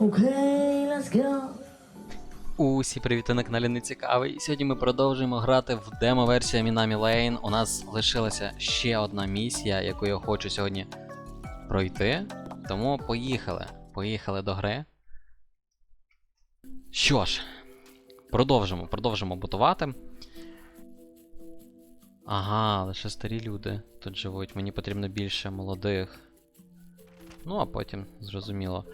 Okay, let's go. Усі привіт, на каналі Нецікавий. Сьогодні ми продовжуємо грати в демо-версію Minami Lane. У нас лишилася ще одна місія, яку я хочу сьогодні пройти. Тому поїхали. Поїхали до гри. Що ж, продовжимо, продовжимо бутувати. Ага, лише старі люди тут живуть. Мені потрібно більше молодих. Ну, а потім, зрозуміло.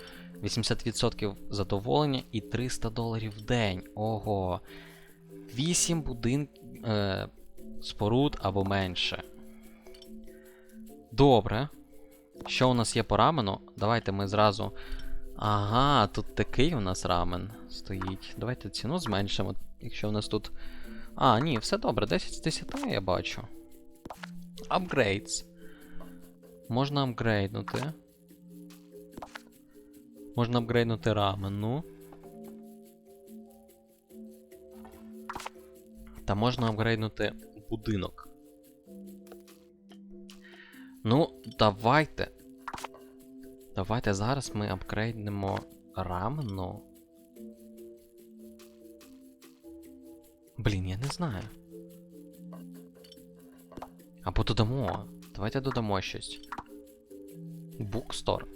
80% задоволення і 300 доларів в день. Ого. 8 будинків е, споруд або менше. Добре. Що у нас є по рамену? Давайте ми зразу. Ага, тут такий у нас рамен стоїть. Давайте ціну зменшимо, якщо у нас тут. А, ні, все добре, 10 з 10 я бачу. Апгрейдс. Можна апгрейднути. Можна апгрейднути рамен, ну. Та можна апгрейднути будинок. Ну, давайте. Давайте зараз ми апгрейднемо рамену. Блін, я не знаю. Або додамо. Давайте додамо щось. Букстор.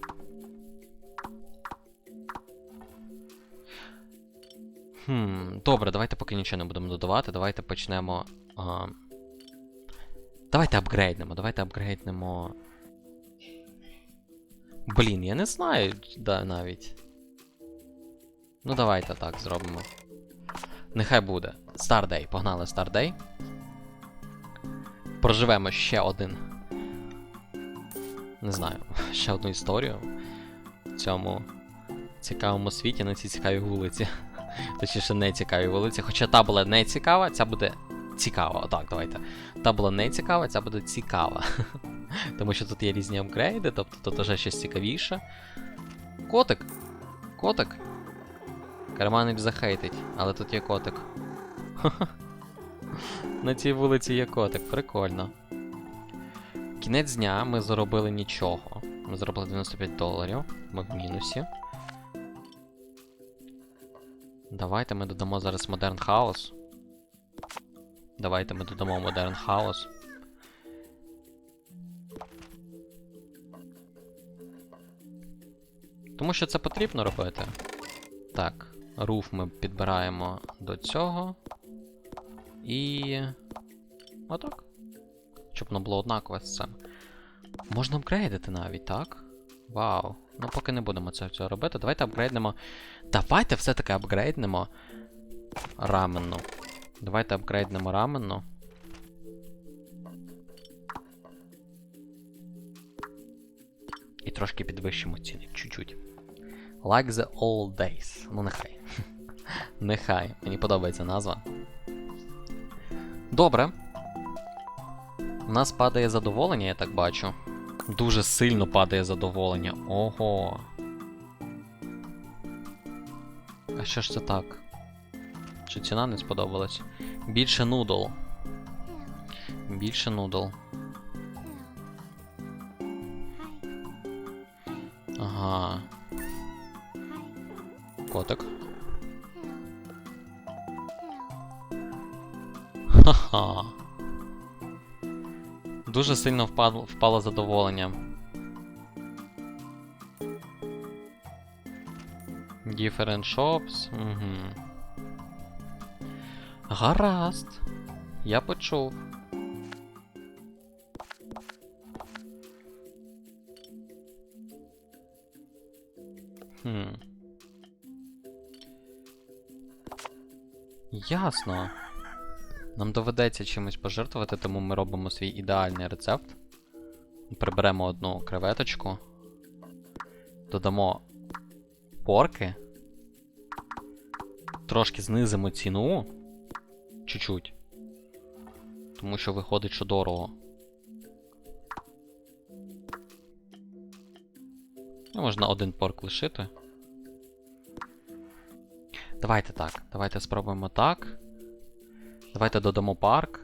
Хм, добре, давайте поки нічого не будемо додавати. Давайте почнемо. А... Давайте апгрейднемо, давайте апгрейднемо. Блін, я не знаю да, навіть. Ну, давайте так зробимо. Нехай буде. Стардей. Погнали Стардей. Проживемо ще один. Не знаю, ще одну історію в цьому цікавому світі на цій цікавій вулиці. Точніше, не цікавій вулиці. Хоча та була не цікава, ця буде цікава. Отак, давайте. Та була не цікава, ця буде цікава. Тому що тут є різні апгрейди, тобто тут вже щось цікавіше. Котик! Котик! Карманич захейтить, але тут є котик. На цій вулиці є котик, прикольно. Кінець дня ми заробили нічого. Ми заробили 95 доларів. Ми в мінусі. Давайте ми додамо зараз Modern House. Давайте ми додамо Modern House. Тому що це потрібно робити. Так, руф ми підбираємо до цього. І. Отак. Щоб воно було однакове з цим. Можна апгрейдити навіть, так? Вау. Ну поки не будемо це цього робити. Давайте апгрейднемо. Давайте все-таки апгрейднемо раменну. Давайте апгрейднемо раменну. І трошки підвищимо ціни. Чуть-чуть. Like the old days. Ну нехай. нехай. Мені подобається назва. Добре. У нас падає задоволення, я так бачу. Дуже сильно падає задоволення. Ого. А що ж це так? Чи ціна не сподобалась? Більше нудл. Більше нудл. Ага. Котик. Дуже сильно впало, впало задоволення. Different shops. Угу. Гаразд. Я почув. Хм. Ясно. Нам доведеться чимось пожертвувати, тому ми робимо свій ідеальний рецепт. Приберемо одну креветочку. Додамо порки. Трошки знизимо ціну. Чуть-чуть. Тому що виходить, що дорого. Ну, можна один порк лишити. Давайте так. Давайте спробуємо так. Давайте додамо парк.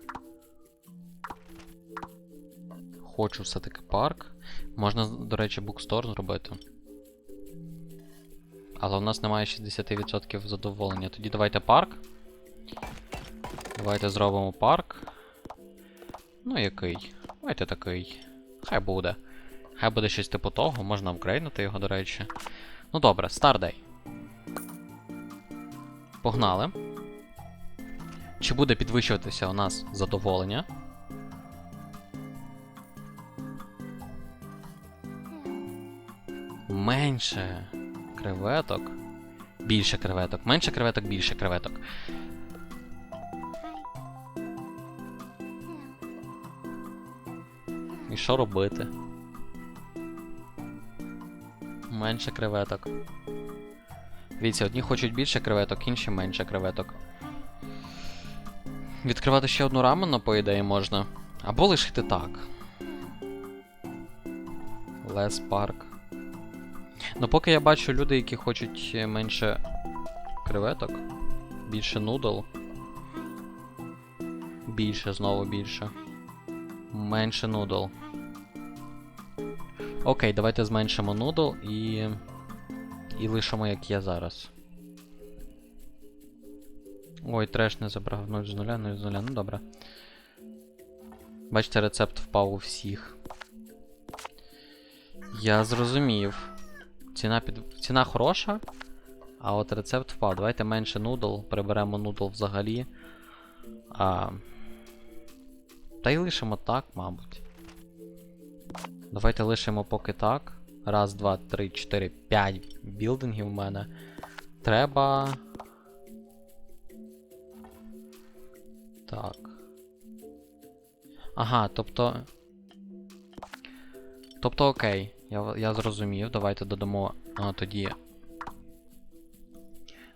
Хочу все-таки парк. Можна, до речі, букстор зробити. Але у нас немає 60% задоволення. Тоді давайте парк. Давайте зробимо парк. Ну, який? Давайте такий. Хай буде. Хай буде щось типу того, можна апгрейднути його, до речі. Ну добре, Stardate. Погнали. Чи буде підвищуватися у нас задоволення? Менше креветок. Більше креветок. Менше креветок, більше креветок. І що робити? Менше креветок. Дивіться, одні хочуть більше креветок, інші менше креветок. Відкривати ще одну рамену, по ідеї, можна. Або лишити так. Лес парк. Ну, поки я бачу люди, які хочуть е, менше креветок, більше нудл. Більше, знову більше. Менше нудл. Окей, давайте зменшимо нудл і. І лишимо, як є зараз. Ой, треш не забрав 0 з 0, 0 з 0, ну добре. Бачите, рецепт впав у всіх. Я зрозумів. Ціна під... Ціна хороша, а от рецепт впав. Давайте менше нудл, приберемо нудл взагалі. А... Та й лишимо так, мабуть. Давайте лишимо поки так. Раз, два, три, чотири, п'ять білдингів в мене. Треба. Так. Ага, тобто. Тобто окей. Я, я зрозумів. Давайте додамо а, тоді.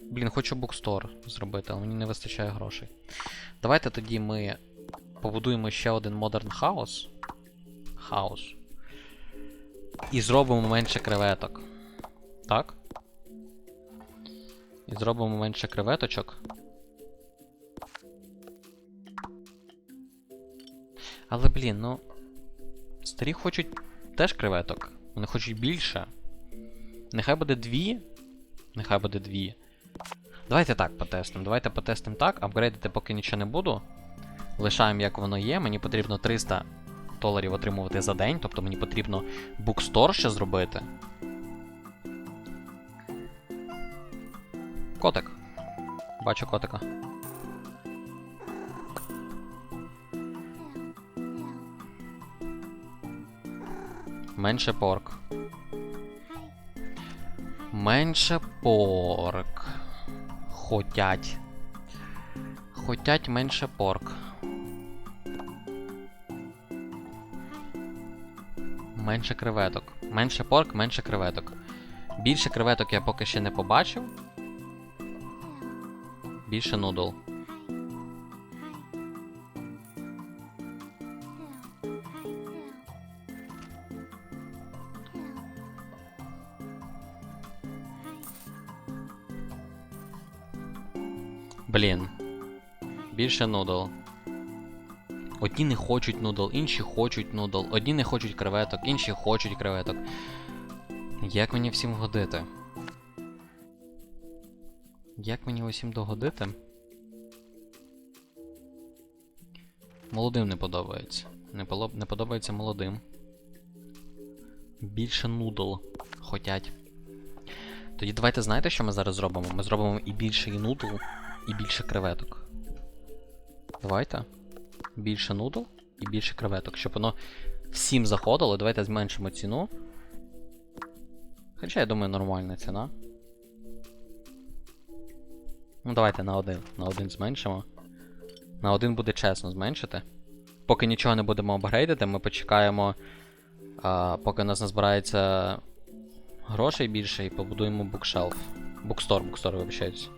Блін, хочу букстор зробити, але мені не вистачає грошей. Давайте тоді ми побудуємо ще один Modern House. House. І зробимо менше креветок. Так? І зробимо менше креветочок. Але, блін, ну. Старі хочуть теж креветок. Вони хочуть більше. Нехай буде дві. Нехай буде дві. Давайте так потестимо. Давайте потестимо так. Апгрейдити поки нічого не буду. Лишаємо, як воно є. Мені потрібно 300 доларів отримувати за день, тобто мені потрібно букстор ще зробити. Котик. Бачу котика. Менше порк. Менше порк. Хотять. Хотять менше порк. Менше креветок. Менше порк, менше креветок. Більше креветок я поки ще не побачив. Більше нудл. Більше нудл. Одні не хочуть нудл, інші хочуть нудл. Одні не хочуть креветок, інші хочуть креветок. Як мені всім годити? Як мені усім догодити? Молодим не подобається. Не, поло... не подобається молодим. Більше нудл хотять. Тоді давайте знаєте, що ми зараз зробимо? Ми зробимо і більше і нудл, і більше креветок. Давайте. Більше нудл і більше креветок, щоб воно всім заходило. Давайте зменшимо ціну. Хоча, я думаю, нормальна ціна. Ну, давайте на один. На один зменшимо. На один буде чесно зменшити. Поки нічого не будемо апгрейдити, ми почекаємо, а, поки у нас назбирається грошей більше і побудуємо букшелф. Букстор, букстор, вибачаюсь.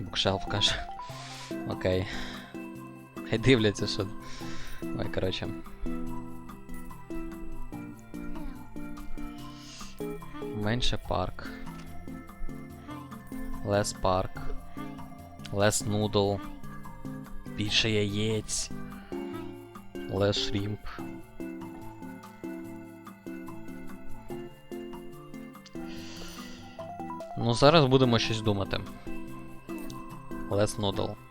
Букшелф каже. Окей. Хай дивляться, що. Ой, коротше. Менше парк. Лес парк. Лес нудл. Більше яєць. Лес шрімп. Ну, зараз будемо щось думати. Let's noodle.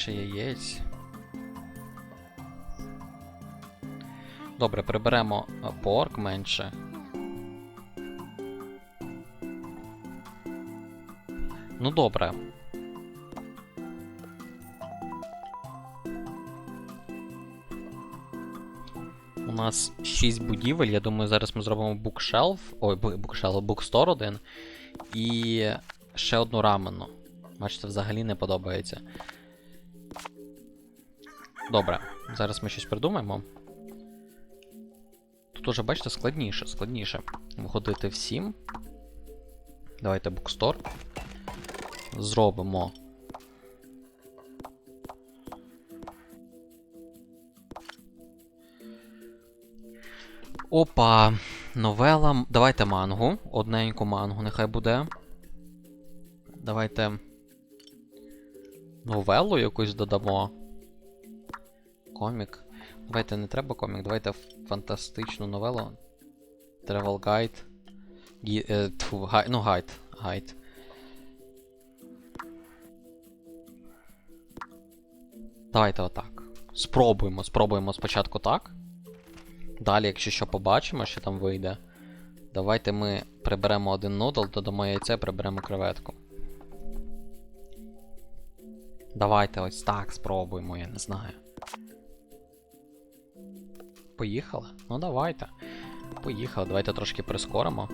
Більше яєць. Добре, приберемо порк менше. Ну добре. У нас 6 будівель. Я думаю, зараз ми зробимо букшелф. Ой, бу- букшелф, букстор один. І ще одну рамену. Бачите, взагалі не подобається. Добре, зараз ми щось придумаємо. Тут уже, бачите, складніше, складніше. Виходити всім. Давайте букстор. Зробимо. Опа, новела. Давайте мангу. Одненьку мангу нехай буде. Давайте. Новелу якусь додамо. Комік. Давайте не треба комік, давайте фантастичну новелу. Travel Guide. Гі, е, тьфу, гай, ну, гайд. Гайд. Давайте отак. Спробуємо, спробуємо спочатку так. Далі, якщо що побачимо, що там вийде. Давайте ми приберемо один нудл, додамо яйце, приберемо креветку. Давайте ось так спробуємо, я не знаю. Поїхали? Ну давайте. Поїхали, давайте трошки прискоримо.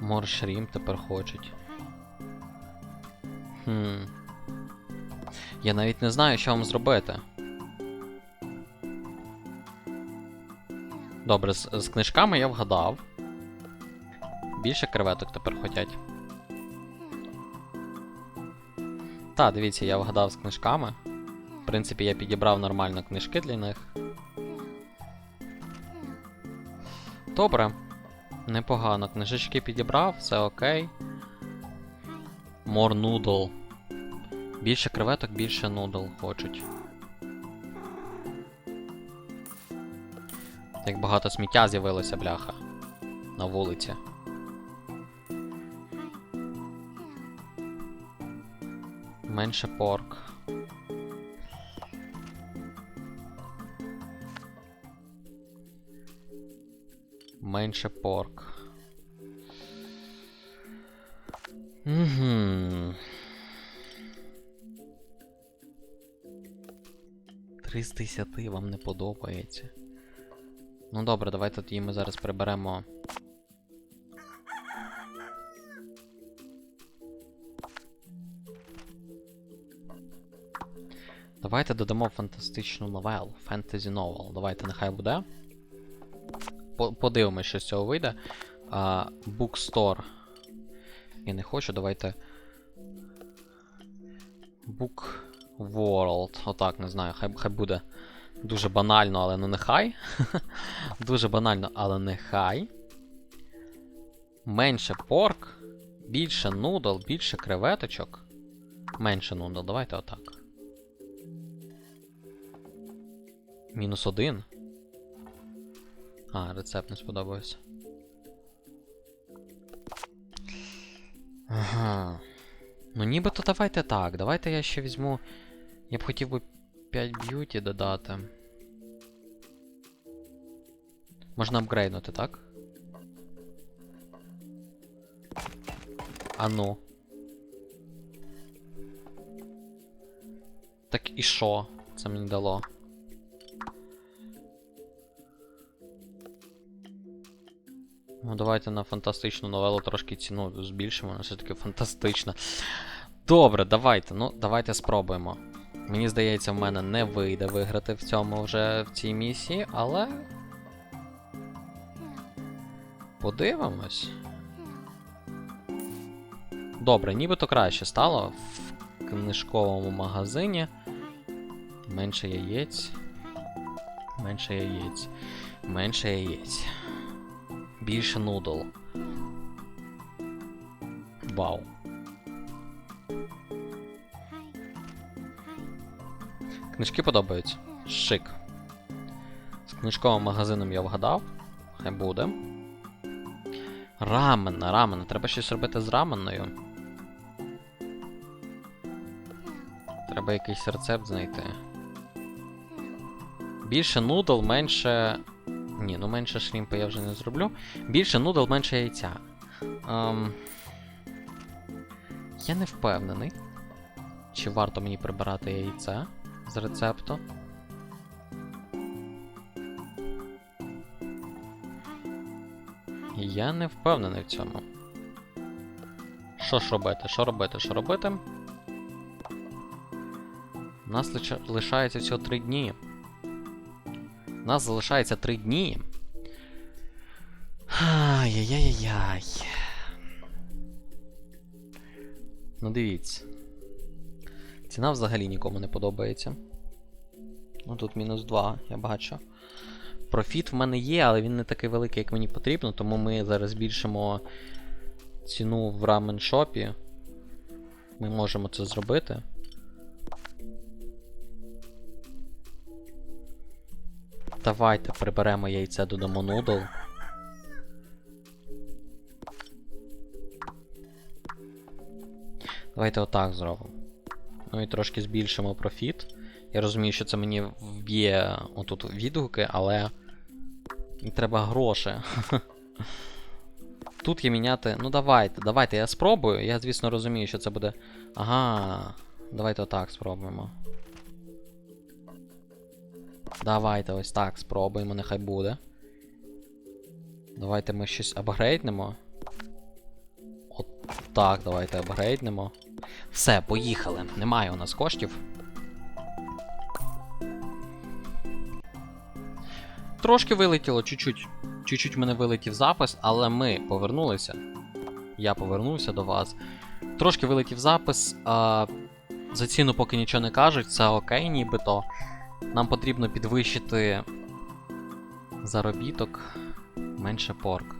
Моршрім тепер хочуть. Хм. Я навіть не знаю, що вам зробити. Добре, з, з книжками я вгадав. Більше креветок тепер хотять. Та, дивіться, я вгадав з книжками. В принципі, я підібрав нормально книжки для них. Добре. Непогано. Книжечки підібрав, все окей. More noodle. Більше креветок, більше нудл хочуть. Як багато сміття з'явилося, бляха. На вулиці. Менше порк. Менше порк. Угу. Три з десяти вам не подобається. Ну добре, давайте тоді ми зараз приберемо. Давайте додамо фантастичну новелу. Fantasy novel. Давайте нехай буде. По- Подивимось, що з цього вийде. А, Bookstore. Я не хочу, давайте. Book World. Отак, не знаю, хай, хай буде дуже банально, але ну нехай. дуже банально, але нехай. Менше порк, більше нудл, більше креветочок. Менше нудл, давайте отак. Мінус один. А, рецепт не сподобався. Ага. Ну нібито давайте так. Давайте я ще візьму. Я б хотів би 5 б'юті додати. Можна апгрейднути, так? А ну. Так і що це мені дало? Ну, давайте на фантастичну новелу трошки ціну збільшимо, вона все таки фантастична. Добре, давайте. Ну, давайте спробуємо. Мені здається, в мене не вийде виграти в цьому вже в цій місії, але. Подивимось. Добре, нібито краще стало в книжковому магазині. Менше яєць. Менше яєць. Менше яєць більше нудл. Вау. Книжки подобаються. Шик. З книжковим магазином я вгадав. Хай буде. Рамен, рамен. Треба щось робити з раменною. Треба якийсь рецепт знайти. Більше нудл, менше ні, ну менше шрімпа я вже не зроблю. Більше нудл, менше яйця. Ем... Я не впевнений, чи варто мені прибирати яйце з рецепту. Я не впевнений в цьому. Що ж робити? Що робити? Що робити? У нас лише- лишається всього 3 дні. У нас залишається 3 дні. Ай-яй-яй-яй. Ну дивіться. Ціна взагалі нікому не подобається. Ну тут мінус 2, я бачу. Профіт в мене є, але він не такий великий, як мені потрібно, тому ми зараз збільшимо ціну в рамен-шопі. Ми можемо це зробити. Давайте приберемо яйце, додамо нудл. Давайте отак зробимо. Ну і трошки збільшимо профіт. Я розумію, що це мені вб'є отут відгуки, але. треба гроші. Тут є міняти. Ну давайте, давайте, я спробую. Я, звісно, розумію, що це буде. Ага. Давайте отак спробуємо. Давайте ось так спробуємо, нехай буде. Давайте ми щось апгрейднемо. От так, давайте апгрейднемо. Все, поїхали. Немає у нас коштів. Трошки вилетіло, чуть-чуть. Чуть-чуть мене вилетів запис, але ми повернулися. Я повернувся до вас. Трошки вилетів запис. А, за ціну поки нічого не кажуть, це окей, нібито. Нам потрібно підвищити заробіток. Менше порк.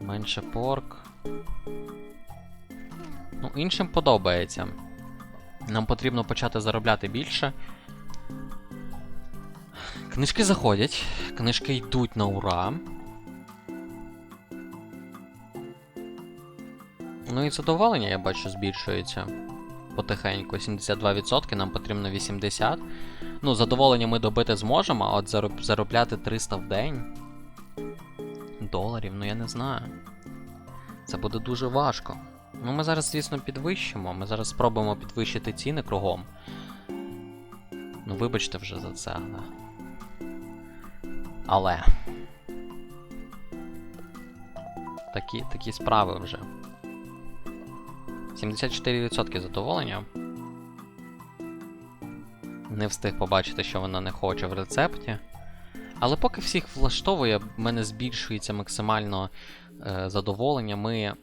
Менше порк. Ну, іншим подобається. Нам потрібно почати заробляти більше. Книжки заходять, книжки йдуть на ура. Ну і задоволення, я бачу, збільшується. Потихеньку. 72%, нам потрібно 80%. Ну, задоволення ми добити зможемо, а от заробляти 300 в день. Доларів, ну я не знаю. Це буде дуже важко. Ну, ми зараз, звісно, підвищимо. Ми зараз спробуємо підвищити ціни кругом. Ну, вибачте вже за це, але. Але. Такі, такі справи вже. 74% задоволення. Не встиг побачити, що вона не хоче в рецепті. Але поки всіх влаштовує, в мене збільшується максимально е, задоволення. Ми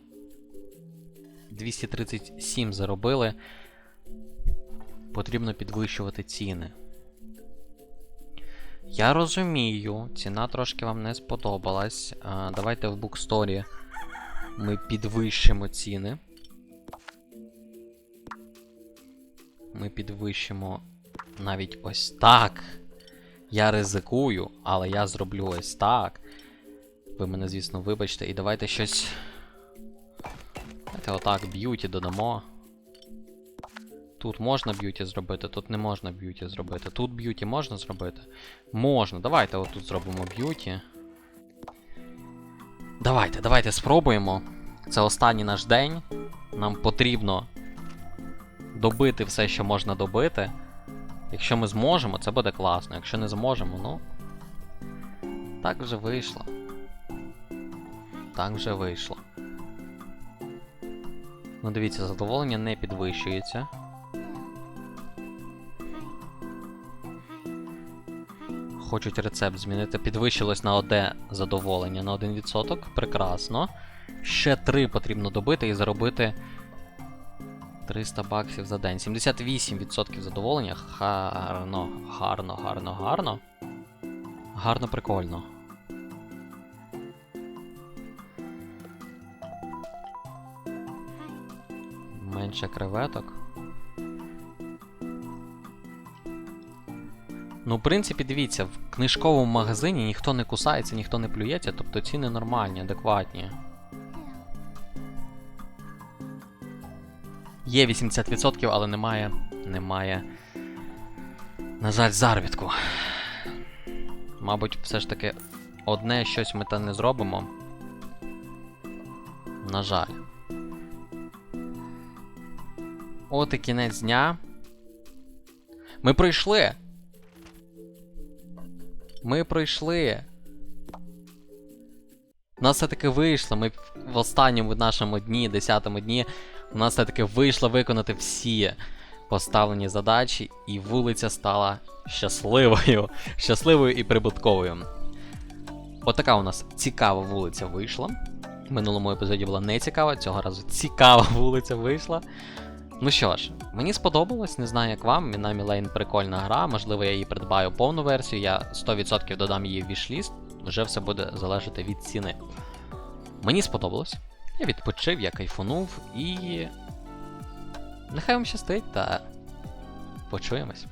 237 заробили. Потрібно підвищувати ціни. Я розумію, ціна трошки вам не сподобалась. А, давайте в буксторі ми підвищимо ціни. Ми підвищимо навіть ось так. Я ризикую, але я зроблю ось так. Ви мене, звісно, вибачте. І давайте щось. Давайте отак б'юті додамо. Тут можна б'юті зробити, тут не можна б'юті зробити. Тут б'юті можна зробити? Можна. Давайте отут зробимо б'юті. Давайте, давайте спробуємо. Це останній наш день. Нам потрібно добити все, що можна добити. Якщо ми зможемо, це буде класно. Якщо не зможемо, ну. Так вже вийшло. Так вже вийшло. Ну, дивіться, задоволення не підвищується. Хочуть рецепт змінити. Підвищилось на одне задоволення на 1%. Прекрасно. Ще 3 потрібно добити і заробити 300 баксів за день. 78% задоволення. Гарно, гарно, гарно, гарно. Гарно, прикольно. Менше креветок. Ну, в принципі, дивіться, в книжковому магазині ніхто не кусається, ніхто не плюється, тобто ціни нормальні, адекватні. Є 80%, але немає. Немає. На жаль, заробітку. Мабуть, все ж таки одне щось ми та не зробимо. На жаль. От і кінець дня. Ми пройшли. Ми пройшли. У нас все-таки вийшло. Ми в останньому нашому дні, 10-му дні, у нас все-таки вийшло виконати всі поставлені задачі, і вулиця стала щасливою. Щасливою і прибутковою. Отака у нас цікава вулиця вийшла. В минулому епізоді була не цікава, цього разу цікава вулиця вийшла. Ну що ж, мені сподобалось, не знаю як вам. Мінамі Лейн прикольна гра, можливо, я її придбаю повну версію, я 100% додам її в вішліст, вже все буде залежати від ціни. Мені сподобалось. Я відпочив, я кайфунув і. Нехай вам щастить та почуємось.